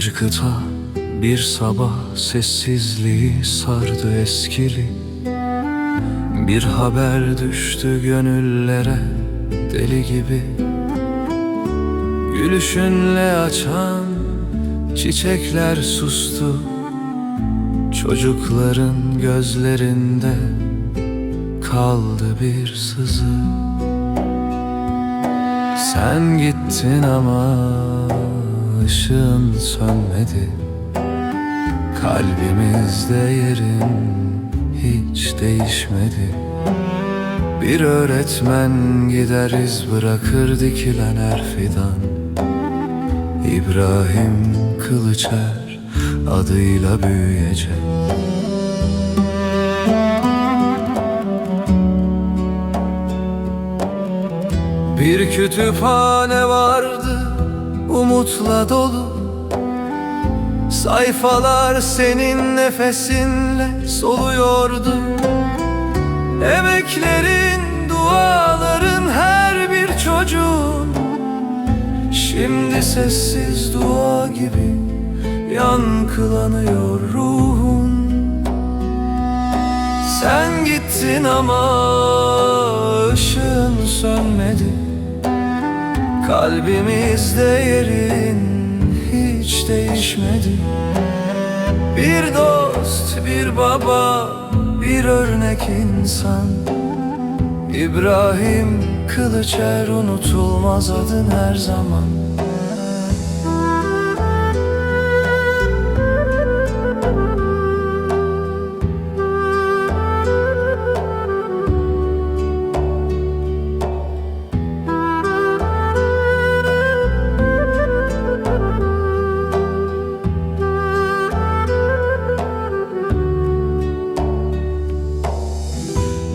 kıta bir sabah sessizliği sardı eskili. Bir haber düştü gönüllere deli gibi. Gülüşünle açan çiçekler sustu. Çocukların gözlerinde kaldı bir sızı. Sen gittin ama ışığın sönmedi. Kalbimizde yerin hiç değişmedi. Bir öğretmen gider iz bırakır dikilen her fidan. İbrahim Kılıçer adıyla büyüyecek. Bir kütüphane vardı umutla dolu. Sayfalar senin nefesinle soluyordu. Emeklerin, duaların her bir çocuğun. Şimdi sessiz dua gibi yankılanıyor ruhun. Sen gittin ama ışığın sönmedi Kalbimizde yerin hiç değişmedi. Bir dost, bir baba, bir örnek insan. İbrahim Kılıçer unutulmaz adın her zaman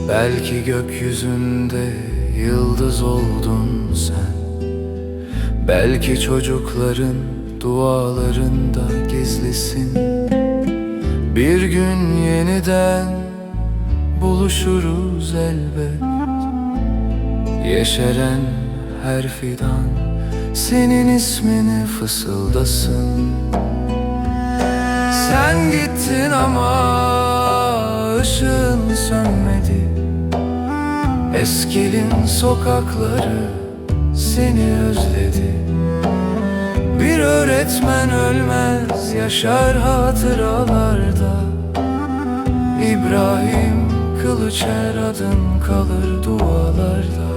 Belki gökyüzünde yıldız oldun sen. Belki çocukların dualarında gizlisin. Bir gün yeniden buluşuruz elbet. Yeşeren her fidan senin ismini fısıldasın. Sen gittin ama ışığın sönmedi Eskilin sokakları seni özledi. Bir öğretmen ölmez yaşar hatıralarda. İbrahim Kılıçer adın kalır dualarda